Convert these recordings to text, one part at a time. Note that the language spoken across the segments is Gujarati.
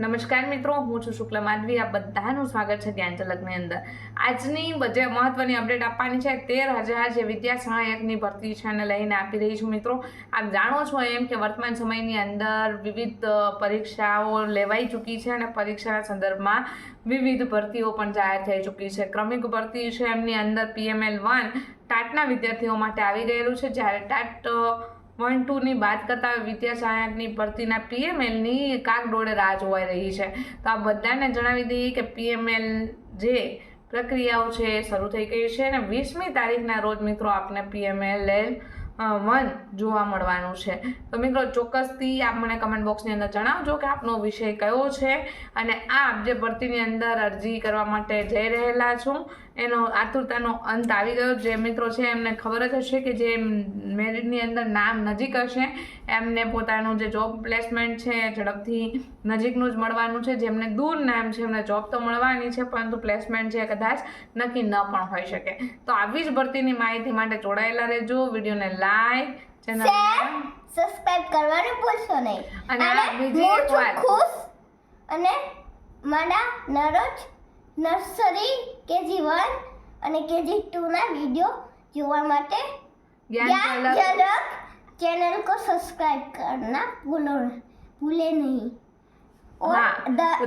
નમસ્કાર મિત્રો, હું છું શુક્લ માધવી. આ બધાનું સ્વાગત છે ધ્યાન ઝલકની અંદર. આજની જે મહત્વની અપડેટ આપવાની છે. તેર હજાર જે વિદ્યા સહાયકની ભરતી છે એને લઈને આપી રહી છું મિત્રો. આપ જાણો છો એમ કે વર્તમાન સમયની અંદર વિવિધ પરીક્ષાઓ લેવાઈ ચૂકી છે અને પરીક્ષાના સંદર્ભમાં વિવિધ ભરતીઓ પણ જાહેર થઈ ચૂકી છે. ક્રમિક ભરતી છે એમની અંદર પીએમએલ વન ટાટના વિદ્યાર્થીઓ માટે આવી ગયેલું છે. જ્યારે ટાટ વન ટુની વાત કરતાં વિદ્યા સહાયકની ભરતીના પીએમએલની કાગડોળે રાહ જોવાઈ રહી છે. તો આ બધાને જણાવી દઈએ કે પીએમએલ જે પ્રક્રિયાઓ છે એ શરૂ થઈ ગઈ છે અને વીસમી તારીખના રોજ મિત્રો આપને પીએમએલ વન જોવા મળવાનું છે. તો મિત્રો ચોક્કસથી આપ મને કમેન્ટ બોક્સની અંદર જણાવજો કે આપનો વિષય કયો છે અને આપ જે ભરતીની અંદર અરજી કરવા માટે જઈ રહેલા છો એનો આતુરતાનો અંત આવી ગયો. જે મિત્રો છે એમને ખબર જ હશે કે જે મેરિટની અંદર નામ નજીક હશે એમને પોતાનું જે જોબ પ્લેસમેન્ટ છે ઝડપથી નજીકનું જ મળવાનું છે. જેમને દૂર નામ છે એમને જોબ તો મળવાની છે પરંતુ પ્લેસમેન્ટ છે કદાચ નક્કી ન પણ હોઈ શકે. તો આવી જ ભરતીની માહિતી માટે જોડાયેલા રહેજો. વિડીયોને લાઈક ચેનલ સબસ્ક્રાઇબ કરવાનું ભૂલશો નહીં. અને બીજી એક વાત. ખુશ અને મારા નરોજ નર્સરી કેજી વન અને કેજી ટુ ના વીડિયો જોવા માટે જ્ઞાનજનક ચેનલ કો સબસ્ક્રાઇબ કરના ભૂલો ભૂલે નહીં.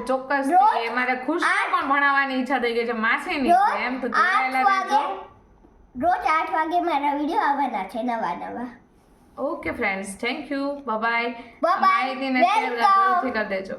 ચોક્કસ મારે ખુશ પણ ભણાવવાની ઈચ્છા થઈ ગઈ છે. માસી એમ તો રોજ આઠ વાગે મારા વીડિયો આવવાના છે નવા નવા. Okay friends thank you. Bye bye. માહિતી ને શેર જરૂરથી કરી દેજો.